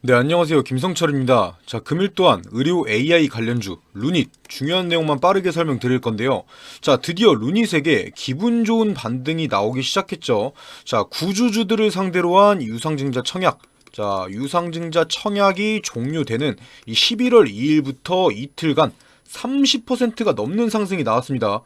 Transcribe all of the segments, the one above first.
네, 안녕하세요. 김성철입니다. 자, 금일 또한 의료 AI 관련주, 루닛, 중요한 내용만 빠르게 설명드릴 건데요. 자, 드디어 루닛에게 기분 좋은 반등이 나오기 시작했죠. 자, 구주주들을 상대로 한 유상증자 청약. 자, 유상증자 청약이 종료되는 이 11월 2일부터 이틀간 30%가 넘는 상승이 나왔습니다.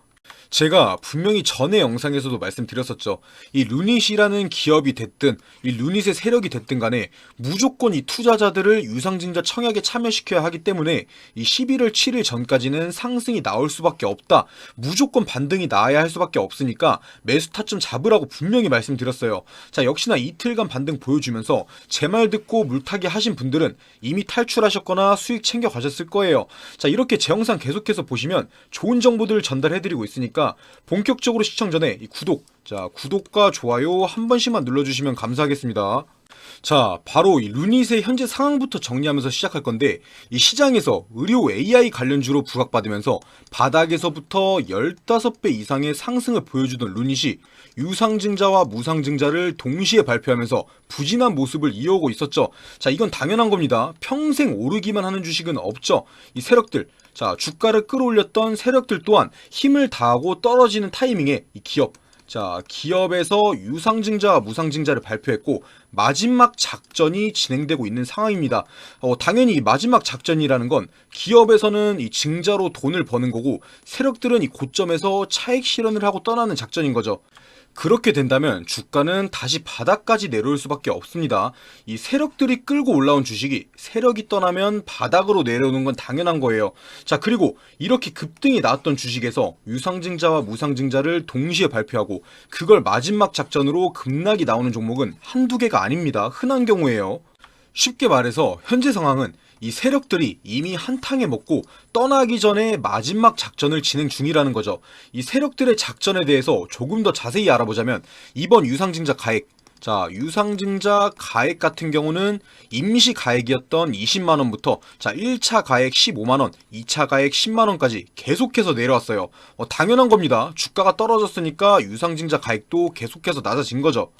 제가 분명히 전에 영상에서도 말씀드렸었죠. 이 루닛이라는 기업이 됐든 이 루닛의 세력이 됐든 간에 무조건 이 투자자들을 유상증자 청약에 참여시켜야 하기 때문에 이 11월 7일 전까지는 상승이 나올 수밖에 없다. 무조건 반등이 나야 할 수밖에 없으니까 매수 타점 잡으라고 분명히 말씀드렸어요. 자, 역시나 이틀간 반등 보여주면서 제 말 듣고 물타기 하신 분들은 이미 탈출하셨거나 수익 챙겨 가셨을 거예요. 자, 이렇게 제 영상 계속해서 보시면 좋은 정보들을 전달해 드리고 있 으니까 본격적으로 시청 전에 이 구독, 자, 구독과 좋아요 한 번씩만 눌러주시면 감사하겠습니다. 자, 바로 이 루닛의 현재 상황부터 정리하면서 시작할 건데, 이 시장에서 의료 AI 관련주로 부각받으면서 바닥에서부터 15배 이상의 상승을 보여주던 루닛이 유상증자와 무상증자를 동시에 발표하면서 부진한 모습을 이어오고 있었죠. 자, 이건 당연한 겁니다. 평생 오르기만 하는 주식은 없죠. 이 세력들, 자, 주가를 끌어올렸던 세력들 또한 힘을 다하고 떨어지는 타이밍에 이 기업, 자, 기업에서 유상증자와 무상증자를 발표했고 마지막 작전이 진행되고 있는 상황입니다. 어, 당연히 이 마지막 작전이라는 건 기업에서는 이 증자로 돈을 버는 거고 세력들은 이 고점에서 차익 실현을 하고 떠나는 작전인 거죠. 그렇게 된다면 주가는 다시 바닥까지 내려올 수밖에 없습니다. 이 세력들이 끌고 올라온 주식이 세력이 떠나면 바닥으로 내려오는 건 당연한 거예요. 자, 그리고 이렇게 급등이 나왔던 주식에서 유상증자와 무상증자를 동시에 발표하고 그걸 마지막 작전으로 급락이 나오는 종목은 한두 개가 아닙니다. 흔한 경우예요. 쉽게 말해서 현재 상황은 이 세력들이 이미 한탕에 먹고 떠나기 전에 마지막 작전을 진행 중이라는 거죠. 이 세력들의 작전에 대해서 조금 더 자세히 알아보자면 이번 유상증자 가액 자, 유상증자 가액 같은 경우는 임시 가액이었던 20만 원부터 자, 1차 가액 15만 원, 2차 가액 10만 원까지 계속해서 내려왔어요. 어, 당연한 겁니다. 주가가 떨어졌으니까 유상증자 가액도 계속해서 낮아진 거죠.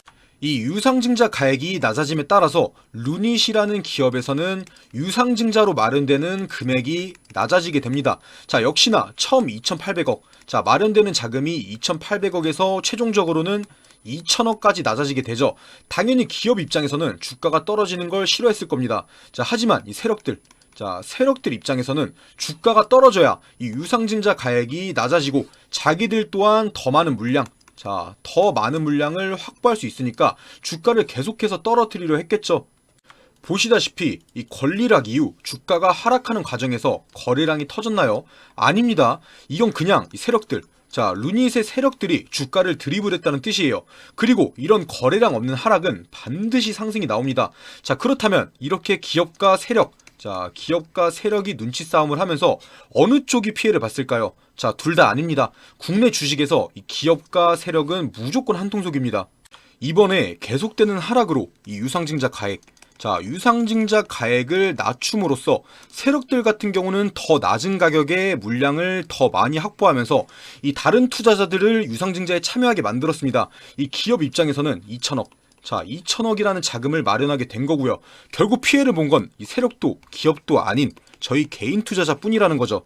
이 유상증자 가액이 낮아짐에 따라서 루닛이라는 기업에서는 유상증자로 마련되는 금액이 낮아지게 됩니다. 자, 역시나 처음 2,800억. 자, 마련되는 자금이 2,800억에서 최종적으로는 2천억까지 낮아지게 되죠. 당연히 기업 입장에서는 주가가 떨어지는 걸 싫어했을 겁니다. 자, 하지만 이 세력들, 자, 세력들 입장에서는 주가가 떨어져야 이 유상증자 가액이 낮아지고 자기들 또한 더 많은 물량, 자, 더 많은 물량을 확보할 수 있으니까 주가를 계속해서 떨어뜨리려 했겠죠. 보시다시피 이 권리락 이후 주가가 하락하는 과정에서 거래량이 터졌나요? 아닙니다. 이건 그냥 이 세력들, 자, 루닛의 세력들이 주가를 드리블했다는 뜻이에요. 그리고 이런 거래량 없는 하락은 반드시 상승이 나옵니다. 자, 그렇다면 이렇게 기업과 세력, 자, 기업과 세력이 눈치 싸움을 하면서 어느 쪽이 피해를 봤을까요? 자, 둘 다 아닙니다. 국내 주식에서 이 기업과 세력은 무조건 한통속입니다. 이번에 계속되는 하락으로 이 유상증자 가액, 자, 유상증자 가액을 낮춤으로써 세력들 같은 경우는 더 낮은 가격에 물량을 더 많이 확보하면서 이 다른 투자자들을 유상증자에 참여하게 만들었습니다. 이 기업 입장에서는 2천억, 자, 2천억이라는 자금을 마련하게 된 거고요. 결국 피해를 본 건 이 세력도 기업도 아닌 저희 개인 투자자뿐이라는 거죠.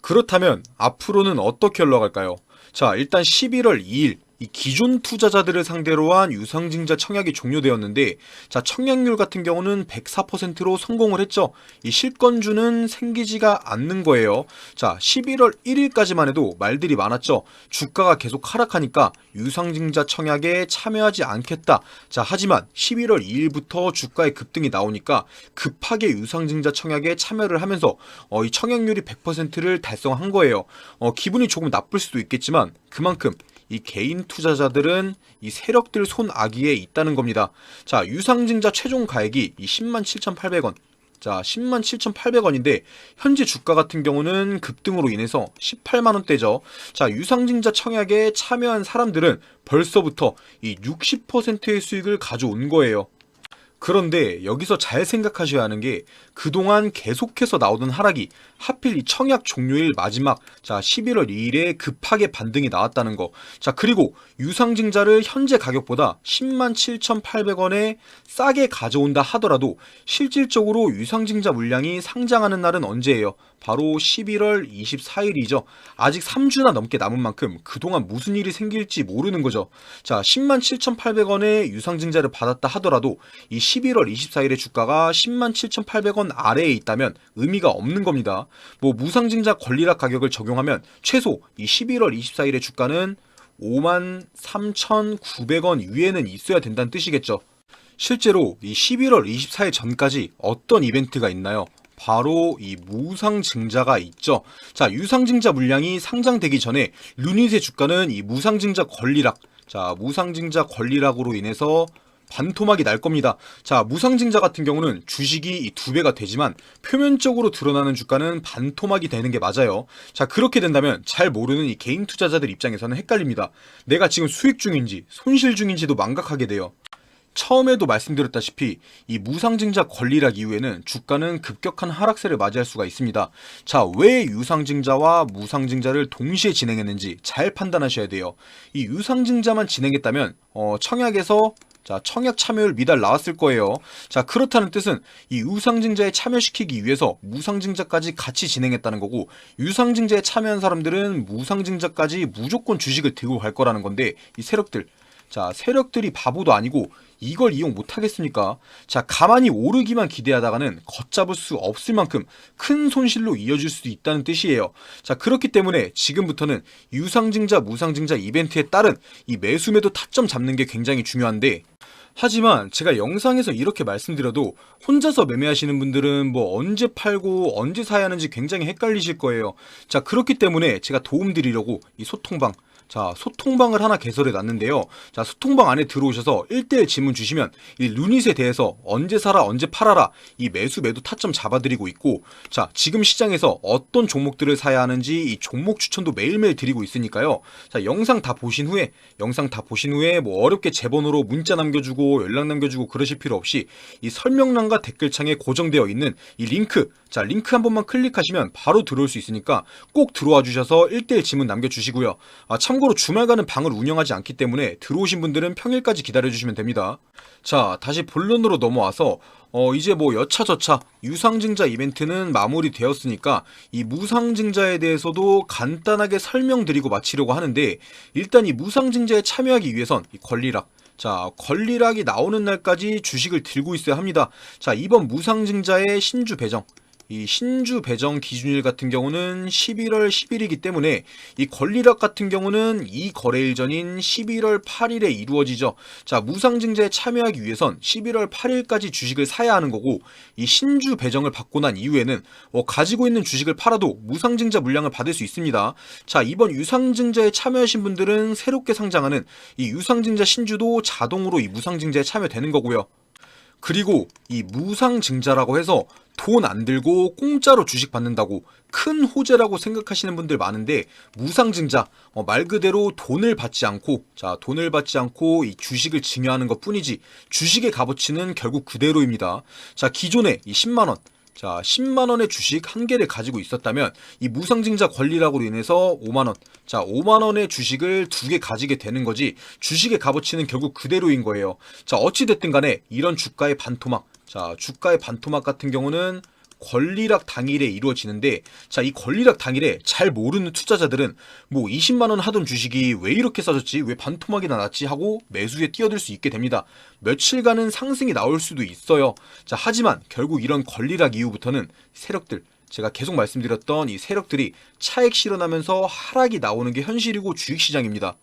그렇다면 앞으로는 어떻게 흘러갈까요? 자, 일단 11월 2일 이 기존 투자자들을 상대로 한 유상증자 청약이 종료되었는데 자 청약률 같은 경우는 104%로 성공을 했죠. 이 실건주는 생기지가 않는 거예요. 자 11월 1일까지만 해도 말들이 많았죠. 주가가 계속 하락하니까 유상증자 청약에 참여하지 않겠다. 자 하지만 11월 2일부터 주가의 급등이 나오니까 급하게 유상증자 청약에 참여를 하면서 어, 이 청약률이 100%를 달성한 거예요. 어, 기분이 조금 나쁠 수도 있겠지만 그만큼 이 개인 투자자들은 이 세력들 손아귀에 있다는 겁니다. 자, 유상증자 최종 가액이 이 10만 7,800원. 자, 10만 7,800원인데 현재 주가 같은 경우는 급등으로 인해서 18만 원대죠. 자, 유상증자 청약에 참여한 사람들은 벌써부터 이 60%의 수익을 가져온 거예요. 그런데 여기서 잘 생각하셔야 하는 게 그동안 계속해서 나오던 하락이 하필 이 청약 종료일 마지막 자 11월 2일에 급하게 반등이 나왔다는 거. 자 그리고 유상증자를 현재 가격보다 10만 7,800원에 싸게 가져온다 하더라도 실질적으로 유상증자 물량이 상장하는 날은 언제예요? 바로 11월 24일이죠. 아직 3주나 넘게 남은 만큼 그동안 무슨 일이 생길지 모르는 거죠. 자, 10만 7,800원에 유상증자를 받았다 하더라도 이 11월 24일의 주가가 10만 7,800원 아래에 있다면 의미가 없는 겁니다. 뭐 무상증자 권리락 가격을 적용하면 최소 이 11월 24일의 주가는 5만 3,900원 위에는 있어야 된다는 뜻이겠죠. 실제로 이 11월 24일 전까지 어떤 이벤트가 있나요? 바로 이 무상증자가 있죠. 자, 유상증자 물량이 상장되기 전에 루닛의 주가는 이 무상증자 권리락, 자, 무상증자 권리락으로 인해서 반토막이 날 겁니다. 자, 무상증자 같은 경우는 주식이 이두 배가 되지만 표면적으로 드러나는 주가는 반토막이 되는 게 맞아요. 자, 그렇게 된다면 잘 모르는 이 개인 투자자들 입장에서는 헷갈립니다. 내가 지금 수익 중인지 손실 중인지도 망각하게 돼요. 처음에도 말씀드렸다시피 이 무상증자 권리락 이후에는 주가는 급격한 하락세를 맞이할 수가 있습니다. 자, 왜 유상증자와 무상증자를 동시에 진행했는지 잘 판단하셔야 돼요. 이 유상증자만 진행했다면 어, 청약에서 자, 청약 참여율 미달 나왔을 거예요. 자, 그렇다는 뜻은 이 유상증자에 참여시키기 위해서 무상증자까지 같이 진행했다는 거고, 유상증자에 참여한 사람들은 무상증자까지 무조건 주식을 들고 갈 거라는 건데, 이 세력들, 자, 세력들이 바보도 아니고 이걸 이용 못 하겠습니까? 자, 가만히 오르기만 기대하다가는 걷잡을 수 없을 만큼 큰 손실로 이어질 수도 있다는 뜻이에요. 자, 그렇기 때문에 지금부터는 유상증자, 무상증자 이벤트에 따른 이 매수매도 타점 잡는 게 굉장히 중요한데 하지만 제가 영상에서 이렇게 말씀드려도 혼자서 매매하시는 분들은 뭐 언제 팔고 언제 사야 하는지 굉장히 헷갈리실 거예요. 자, 그렇기 때문에 제가 도움 드리려고 이 소통방 자, 소통방을 하나 개설해 놨는데요. 자, 소통방 안에 들어오셔서 1대1 질문 주시면 이 루닛에 대해서 언제 사라, 언제 팔아라 이 매수 매도 타점 잡아드리고 있고 자, 지금 시장에서 어떤 종목들을 사야 하는지 이 종목 추천도 매일매일 드리고 있으니까요. 자, 영상 다 보신 후에 영상 다 보신 후에 뭐 어렵게 제 번호로 문자 남겨주고 연락 남겨주고 그러실 필요 없이 이 설명란과 댓글창에 고정되어 있는 이 링크 자, 링크 한 번만 클릭하시면 바로 들어올 수 있으니까 꼭 들어와 주셔서 1대1 질문 남겨주시고요. 아, 참고로 주말가는 방을 운영하지 않기 때문에 들어오신 분들은 평일까지 기다려주시면 됩니다. 자, 다시 본론으로 넘어와서 어, 이제 뭐 여차저차 유상증자 이벤트는 마무리되었으니까 이 무상증자에 대해서도 간단하게 설명드리고 마치려고 하는데 일단 이 무상증자에 참여하기 위해선 이 권리락 자, 권리락이 나오는 날까지 주식을 들고 있어야 합니다. 자, 이번 무상증자의 신주 배정. 이 신주 배정 기준일 같은 경우는 11월 10일이기 때문에 이 권리락 같은 경우는 이 거래일 전인 11월 8일에 이루어지죠. 자, 무상증자에 참여하기 위해선 11월 8일까지 주식을 사야 하는 거고 이 신주 배정을 받고 난 이후에는 어, 가지고 있는 주식을 팔아도 무상증자 물량을 받을 수 있습니다. 자, 이번 유상증자에 참여하신 분들은 새롭게 상장하는 이 유상증자 신주도 자동으로 이 무상증자에 참여되는 거고요. 그리고 이 무상증자라고 해서 돈 안 들고 공짜로 주식 받는다고 큰 호재라고 생각하시는 분들 많은데 무상증자 어, 말 그대로 돈을 받지 않고 자 돈을 받지 않고 이 주식을 증여하는 것 뿐이지 주식의 값어치는 결국 그대로입니다. 자 기존에 이 10만 원 자, 10만 원의 주식 한 개를 가지고 있었다면 이 무상증자 권리락으로 인해서 5만 원. 자, 5만 원의 주식을 두 개 가지게 되는 거지 주식의 값어치는 결국 그대로인 거예요. 자, 어찌 됐든 간에 이런 주가의 반토막. 자, 주가의 반토막 같은 경우는 권리락 당일에 이루어지는데 자 이 권리락 당일에 잘 모르는 투자자들은 뭐 20만 원 하던 주식이 왜 이렇게 싸졌지? 왜 반토막이 나 났지? 하고 매수에 뛰어들 수 있게 됩니다. 며칠간은 상승이 나올 수도 있어요. 자 하지만 결국 이런 권리락 이후부터는 세력들 제가 계속 말씀드렸던 이 세력들이 차익 실현하면서 하락이 나오는 게 현실이고 주식시장입니다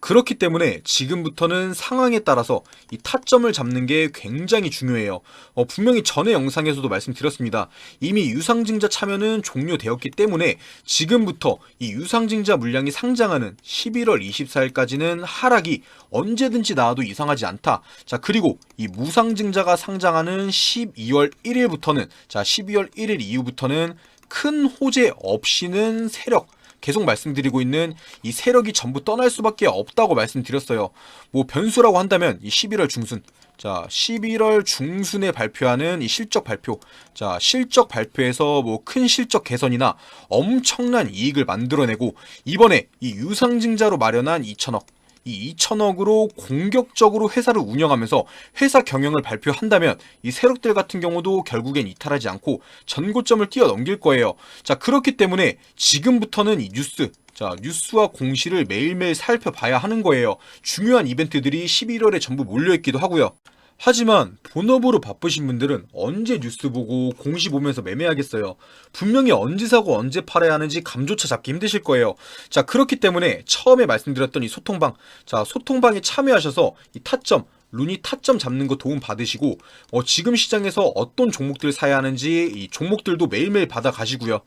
그렇기 때문에 지금부터는 상황에 따라서 이 타점을 잡는 게 굉장히 중요해요. 어, 분명히 전에 영상에서도 말씀드렸습니다. 이미 유상증자 참여는 종료되었기 때문에 지금부터 이 유상증자 물량이 상장하는 11월 24일까지는 하락이 언제든지 나와도 이상하지 않다. 자, 그리고 이 무상증자가 상장하는 12월 1일부터는 자, 12월 1일 이후부터는 큰 호재 없이는 세력 계속 말씀드리고 있는 이 세력이 전부 떠날 수밖에 없다고 말씀드렸어요. 뭐 변수라고 한다면 이 11월 중순 자, 11월 중순에 발표하는 이 실적 발표. 자, 실적 발표에서 뭐 큰 실적 개선이나 엄청난 이익을 만들어내고 이번에 이 유상증자로 마련한 2천억. 이 2천억으로 공격적으로 회사를 운영하면서 회사 경영을 발표한다면 이 세력들 같은 경우도 결국엔 이탈하지 않고 전고점을 뛰어넘길 거예요. 자, 그렇기 때문에 지금부터는 이 뉴스 자, 뉴스와 공시를 매일매일 살펴봐야 하는 거예요. 중요한 이벤트들이 11월에 전부 몰려있기도 하고요. 하지만 본업으로 바쁘신 분들은 언제 뉴스 보고 공시 보면서 매매하겠어요. 분명히 언제 사고 언제 팔아야 하는지 감조차 잡기 힘드실 거예요. 자, 그렇기 때문에 처음에 말씀드렸던 이 소통방. 자, 소통방에 참여하셔서 이 타점, 룬이 타점 잡는 거 도움 받으시고, 어, 지금 시장에서 어떤 종목들 사야 하는지 이 종목들도 매일매일 받아 가시고요.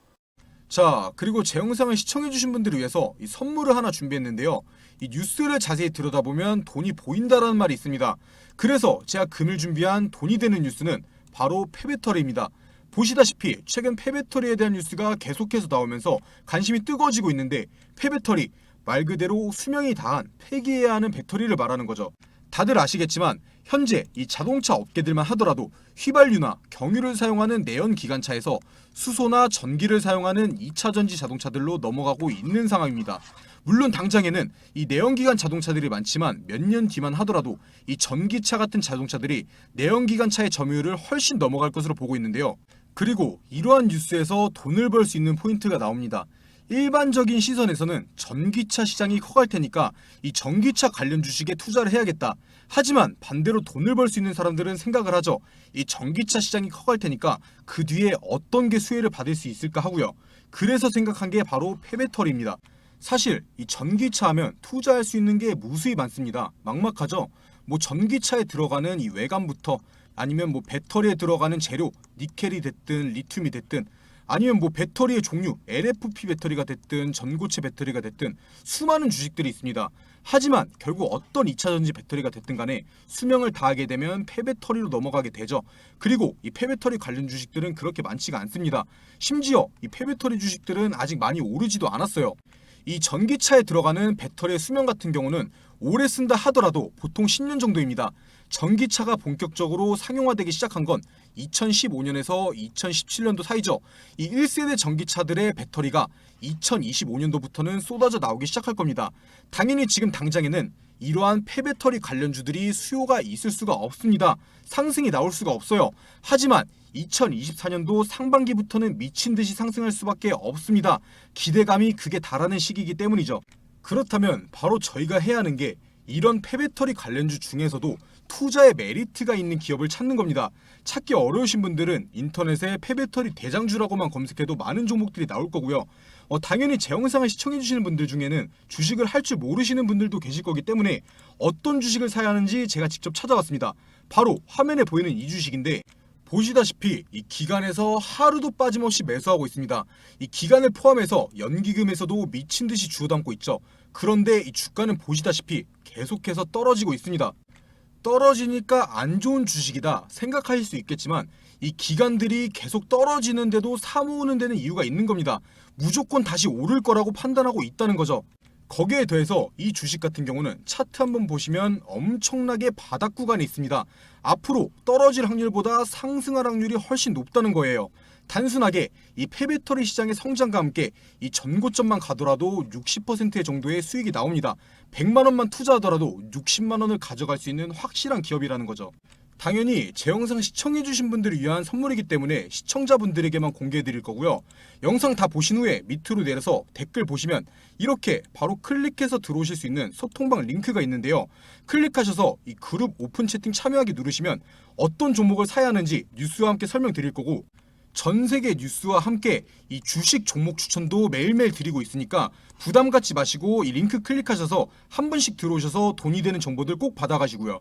자, 그리고 제 영상을 시청해주신 분들을 위해서 이 선물을 하나 준비했는데요. 이 뉴스를 자세히 들여다보면 돈이 보인다라는 말이 있습니다. 그래서 제가 금일 준비한 돈이 되는 뉴스는 바로 폐배터리입니다. 보시다시피 최근 폐배터리에 대한 뉴스가 계속해서 나오면서 관심이 뜨거워지고 있는데 폐배터리 말 그대로 수명이 다한 폐기해야 하는 배터리를 말하는 거죠. 다들 아시겠지만 현재 이 자동차 업계들만 하더라도 휘발유나 경유를 사용하는 내연 기관차에서 수소나 전기를 사용하는 2차 전지 자동차들로 넘어가고 있는 상황입니다. 물론 당장에는 이 내연기관 자동차들이 많지만 몇 년 뒤만 하더라도 이 전기차 같은 자동차들이 내연기관차의 점유율을 훨씬 넘어갈 것으로 보고 있는데요. 그리고 이러한 뉴스에서 돈을 벌 수 있는 포인트가 나옵니다. 일반적인 시선에서는 전기차 시장이 커갈 테니까 이 전기차 관련 주식에 투자를 해야겠다. 하지만 반대로 돈을 벌 수 있는 사람들은 생각을 하죠. 이 전기차 시장이 커갈 테니까 그 뒤에 어떤 게 수혜를 받을 수 있을까 하고요. 그래서 생각한 게 바로 폐배터리입니다. 사실 이 전기차 하면 투자할 수 있는 게 무수히 많습니다. 막막하죠. 뭐 전기차에 들어가는 이 외관부터 아니면 뭐 배터리에 들어가는 재료, 니켈이 됐든 리튬이 됐든 아니면 뭐 배터리의 종류, LFP 배터리가 됐든 전고체 배터리가 됐든 수많은 주식들이 있습니다. 하지만 결국 어떤 2차 전지 배터리가 됐든 간에 수명을 다하게 되면 폐배터리로 넘어가게 되죠. 그리고 이 폐배터리 관련 주식들은 그렇게 많지가 않습니다. 심지어 이 폐배터리 주식들은 아직 많이 오르지도 않았어요. 이 전기차에 들어가는 배터리의 수명 같은 경우는 오래 쓴다 하더라도 보통 10년 정도입니다. 전기차가 본격적으로 상용화되기 시작한 건 2015년에서 2017년도 사이죠. 이 1세대 전기차들의 배터리가 2025년도부터는 쏟아져 나오기 시작할 겁니다. 당연히 지금 당장에는 이러한 폐배터리 관련주들이 수요가 있을 수가 없습니다. 상승이 나올 수가 없어요. 하지만 2024년도 상반기부터는 미친 듯이 상승할 수밖에 없습니다. 기대감이 극에 달하는 시기이기 때문이죠. 그렇다면 바로 저희가 해야 하는 게 이런 폐배터리 관련주 중에서도 투자의 메리트가 있는 기업을 찾는 겁니다. 찾기 어려우신 분들은 인터넷에 폐배터리 대장주라고만 검색해도 많은 종목들이 나올 거고요. 어, 당연히 제 영상을 시청해주시는 분들 중에는 주식을 할 줄 모르시는 분들도 계실 거기 때문에 어떤 주식을 사야 하는지 제가 직접 찾아왔습니다. 바로 화면에 보이는 이 주식인데 보시다시피 이 기간에서 하루도 빠짐없이 매수하고 있습니다. 이 기간을 포함해서 연기금에서도 미친 듯이 주워 담고 있죠. 그런데 이 주가는 보시다시피 계속해서 떨어지고 있습니다. 떨어지니까 안 좋은 주식이다 생각하실 수 있겠지만 이 기관들이 계속 떨어지는데도 사모으는 데는 이유가 있는 겁니다. 무조건 다시 오를 거라고 판단하고 있다는 거죠. 거기에 더해서 이 주식 같은 경우는 차트 한번 보시면 엄청나게 바닥 구간이 있습니다. 앞으로 떨어질 확률보다 상승할 확률이 훨씬 높다는 거예요. 단순하게 이 폐배터리 시장의 성장과 함께 이 전고점만 가더라도 60% 정도의 수익이 나옵니다. 100만 원만 투자하더라도 60만 원을 가져갈 수 있는 확실한 기업이라는 거죠. 당연히 제 영상 시청해주신 분들을 위한 선물이기 때문에 시청자분들에게만 공개해 드릴 거고요. 영상 다 보신 후에 밑으로 내려서 댓글 보시면 이렇게 바로 클릭해서 들어오실 수 있는 소통방 링크가 있는데요. 클릭하셔서 이 그룹 오픈 채팅 참여하기 누르시면 어떤 종목을 사야 하는지 뉴스와 함께 설명드릴 거고 전 세계 뉴스와 함께 이 주식 종목 추천도 매일매일 드리고 있으니까 부담 갖지 마시고 이 링크 클릭하셔서 한 번씩 들어오셔서 돈이 되는 정보들 꼭 받아가시고요.